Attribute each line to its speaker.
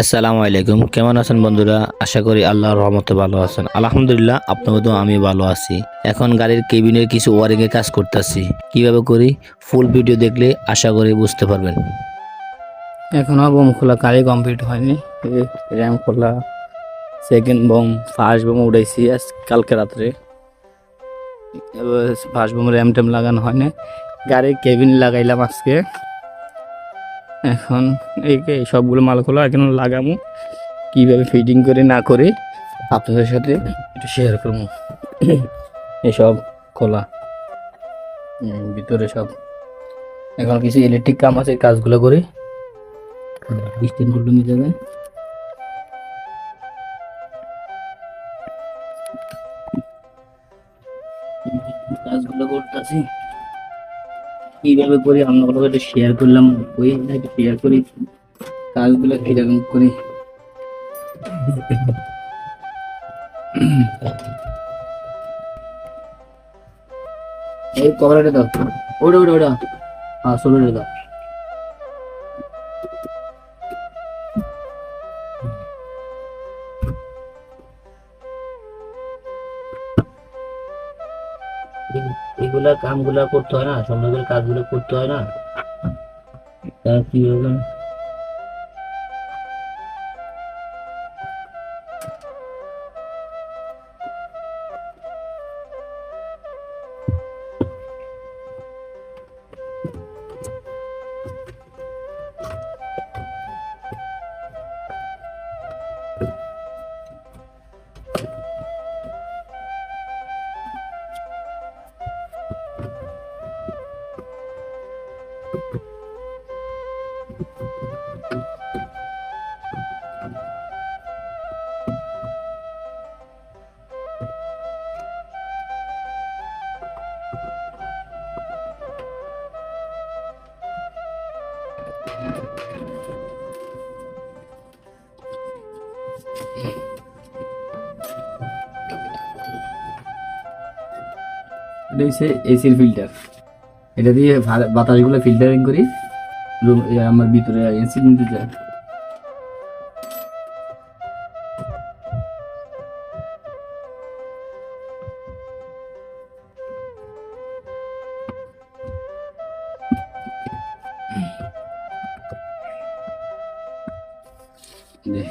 Speaker 1: আসসালামু আলাইকুম। কেমন আছেন বন্ধুরা? আশা করি আল্লাহর রহমতে ভালো আছেন। আলহামদুলিল্লাহ আপনাদের আমি ভালো আছি। এখন গাড়ির কেবিনের কিছু ওয়ারিং এর কাজ করতেছি। কীভাবে করি? ফুল ভিডিও দেখলে আশা করি বুঝতে পারবেন।
Speaker 2: এখনও বোম খোলা কাজই কমপ্লিট হয়নি। র্যাম খোলা সেকেন্ড বোম ফার্স্ট বোম উঠাইছি আজ, কালকে রাত্রে। ফার্স্ট বোম র্যাম ট্যাম লাগানো হয়নি। গাড়ির কেবিন লাগাইলাম আজকে। এখন এই সবগুলো মাল খোলা এখন লাগামু। কীভাবে ফিটিং করে না করে আপনাদের সাথে একটু শেয়ার করব এসব খোলা। ভিতরে সব। এখন কিছু ইলেকট্রিক কাম আছে, কাজগুলো করে। করল নিয়ে যাবে। কাজগুলো করতেছি। কীভাবে করি? আপনার একটু শেয়ার করলাম ওই একটু শেয়ার করি? কাজগুলো কীরকম করি? এই কভারটা দাও। ওটা ওটা ওটা। হ্যাঁ ষোলোটা দাও। এগুলা কামগুলা করতে হয় না সুন্দর করে কাজগুলো করতে হয় না। কি হবে? এটা হচ্ছে এসির ফিল্টার এটা দিয়ে বাতাসগুলো ফিল্টারিং করি রুম আমার ভিতরে এসি নিতে যায় দে।